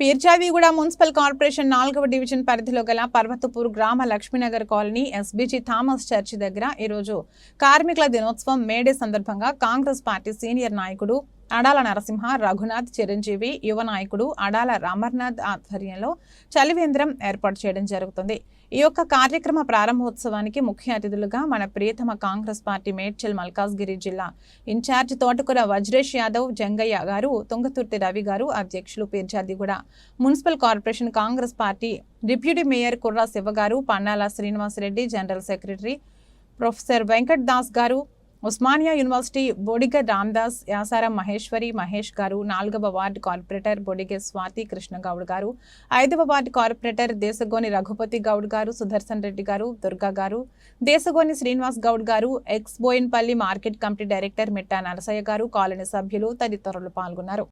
Peerzadiguda municipal corporation నాలుగవ division పరిధిలో గల పర్వతపూర్ గ్రామ Lakshminagar colony SBG Thomas church దగ్గర ఈరోజు కార్మికుల దినోత్సవం మేడే సందర్భంగా కాంగ్రెస్ పార్టీ సీనియర్ నాయకుడు అడాల నరసింహ రఘునాథ్ చిరంజీవి యువ నాయకుడు అడాల రామర్నాథ్ ఆధ్వర్యంలో చలివేంద్రం ఏర్పాటు చేయడం జరుగుతుంది. ఈ యొక్క కార్యక్రమ ప్రారంభోత్సవానికి ముఖ్య అతిథులుగా మన ప్రియతమ కాంగ్రెస్ పార్టీ మేడ్చల్ మల్కాజ్గిరి జిల్లా ఇన్ఛార్జ్ తోటకూర వజ్రేష్ యాదవ్ జంగయ్య గారు తుంగతుర్తి రవి గారు అధ్యక్షులు Peerzadiguda municipal corporation Congress party deputy mayor Kurra Siva garu Pannala Srinivasa Reddy general secretary professor Venkat Das garu Osmania university Bodiga Ramdas Yasaram Maheshwari Mahesh garu నాలుగవ వార్డు కార్పొరేటర్ బొడిగె స్వాతి కృష్ణగౌడ్ గారు ఐదవ ward corporator దేశగోని Raghupathi Goud garu Sudarshan Reddy గారు దుర్గా గారు Desagoni Srinivas Goud garu ex Boinpally market committee director Mitta Narasaiah garu colony సభ్యులు తదితరులు పాల్గొన్నారు.